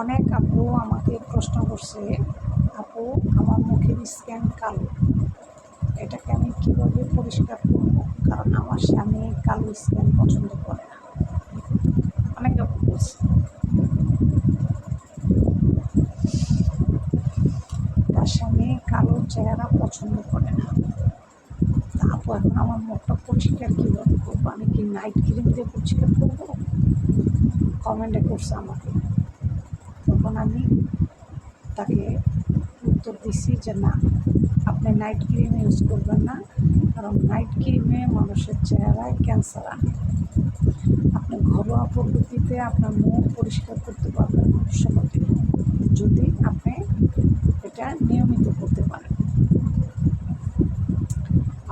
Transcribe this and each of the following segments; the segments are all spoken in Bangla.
অনেক আপু আমাকে প্রশ্ন করছে, আপু, আমার মুখের স্ক্যান কালো। এটাকে আমি কীভাবে পরিষ্কার করব? কারণ আমার স্বামী কালো স্ক্যান পছন্দ করে না। অনেক আপু বলছে। তার স্বামী কালো চেহারা পছন্দ করে না। আপু, এখন আমার মুখটা পরিষ্কার কীভাবে করব? আমি কি নাইট ক্রিম দিয়ে পরিষ্কার করব? কমেন্টে করছে আমাকে। তখন আমি তাকে উত্তর দিছি যে না, আপনি নাইট ক্রিম ইউজ করবেন না, কারণ নাইট ক্রিমে মানুষের চেহারায় ক্যান্সার আনে। আপনি ঘরোয়া পদ্ধতিতে আপনার মুখ পরিষ্কার করতে পারবেন খুব সহজে। যদি আপনি এটা নিয়মিত করতে পারেন।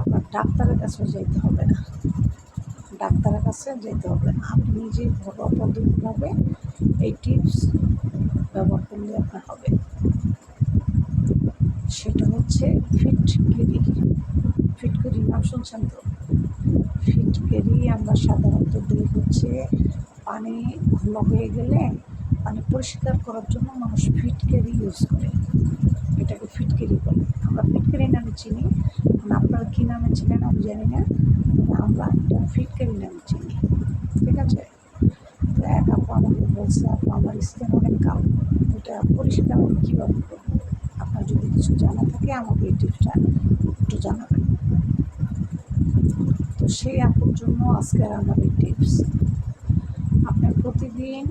আপনার ডাক্তারের কাছে যেতে হবে না। ডাক্তারের কাছে যেতে হবে না। আপনি নিজে ঘরোয়া পদ্ধতিভাবে এই টিপস ব্যবহার করলে আপনার হবে। সেটা হচ্ছে ফিটকিরি ফিটকিরি নাম শুনছেন তো ফিটকিরি আমরা সাধারণত দিই হচ্ছে পানি ঘন হয়ে গেলে পানি পরিষ্কার করার জন্য মানুষ ফিটকেরি ইউজ করে। এটাকে ফিটকেরি বলে। আমরা ফিটকেরি নামে চিনি। এখন আপনারা কী নামে চিনেন আমি জানি না। আমরা এটা ফিটকেরি নামে চিনি। ঠিক আছে? বলছে আমার স্কিন অনেক কালো। এটা পরিষ্কার আমি কীভাবে করব? আপনার যদি কিছু জানা থাকে, আমাকে এই টিপসটা একটু জানাবেন। তো সেই আপুর জন্য আজকের আমার এই টিপস। আপনার প্রতিদিন,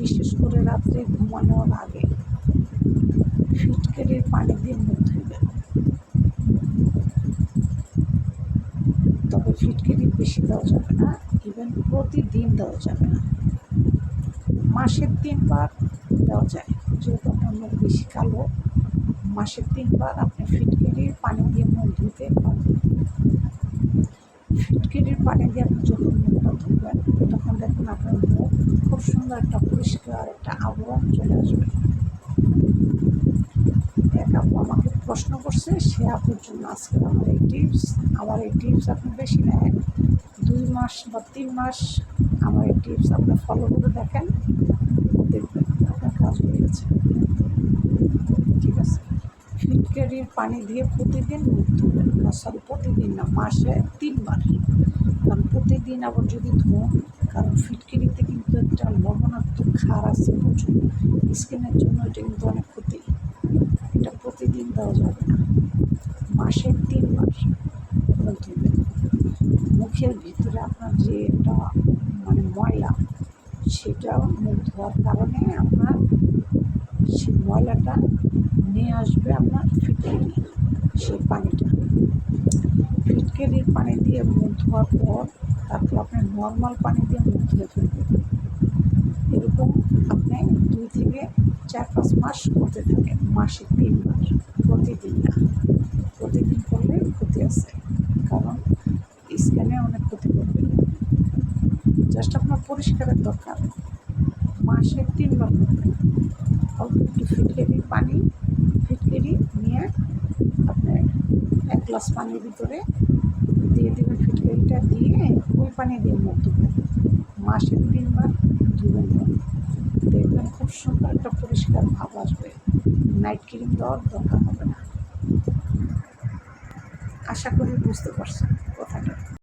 বিশেষ করে রাত্রে ঘুমানোর আগে ফিটকেরির পানি দিয়ে মুখ ধুবেন তবে ফিটকেরি বেশি দেওয়া যাবে না ইভেন প্রতিদিন দেওয়া যাবে না। মাসের তিনবার দেওয়া যায়। যেহেতু আপনার মুখ বেশি কালো মাসে তিনবার আপনি ফিটকিরির পানি দিয়ে মুখ ধুতে পারবেন ফিটকিরির পানি দিয়ে আপনি যখন মুখটা ধুবেন, তখন দেখুন আপনার মুখ খুব সুন্দর একটা পরিষ্কার একটা আবরণ চলে আসবে। এক আমাকে প্রশ্ন করছে, সে আপুর জন্য আজকে আমার এই টিপস আমার এই টিপস আপনি বেশি নেন। দুই মাস বা তিন মাস আমার এই টিপস আপনি ফলো করে দেখেন। দেখবেন, আপনার কাজ হয়ে গেছে। ঠিক আছে। ফিটকারির পানি দিয়ে প্রতিদিন মুখ ধুবেন সরি প্রতিদিন না, মাসে তিনবার। কারণ প্রতিদিন আবার যদি ধোন, কারণ ফিটকিরিতে কিন্তু একটা লবণাত্মক ক্ষার আছে প্রচুর। স্কিনের জন্য এটা কিন্তু অনেক ক্ষতি। এটা প্রতিদিন দেওয়া যাবে না। মাসে তিনবার ধুবেন। মুখের ভিতরে আপনার যে একটা ময়লা। সেটা মুখ ধোয়ার কারণে আপনার সেই ময়লাটা নিয়ে আসবে আপনার ফিটকেরি সেই পানিটা। ফিটকেরির পানি দিয়ে মুখ ধোয়ার পর তারপর আপনি নর্মাল পানি দিয়ে মুখ ধুয়ে ফেলবেন। এরকম আপনি দুই থেকে চার পাঁচ মাস করতে থাকেন, মাসে তিনবার, প্রতিদিন না। প্রতিদিন করলে ক্ষতি আছে কারণ স্ক্যানে অনেক ক্ষতি করবে জাস্ট আপনার পরিষ্কারের দরকার। মাসে তিনবার অল্প একটু ফিটকেরি পানি, ফিটকেরি নিয়ে আপনি এক গ্লাস পানির ভিতরে দিয়ে দেবেন ফিটকেরিটা দিয়ে ওই পানি দিয়ে মুখ ধুবেন। মাসে তিনবার ধুবেন। দেখবেন খুব সুন্দর একটা পরিষ্কার ভাব আসবে। নাইট ক্রিম দেওয়ার দরকার হবে না। আশা করি বুঝতে পারছেন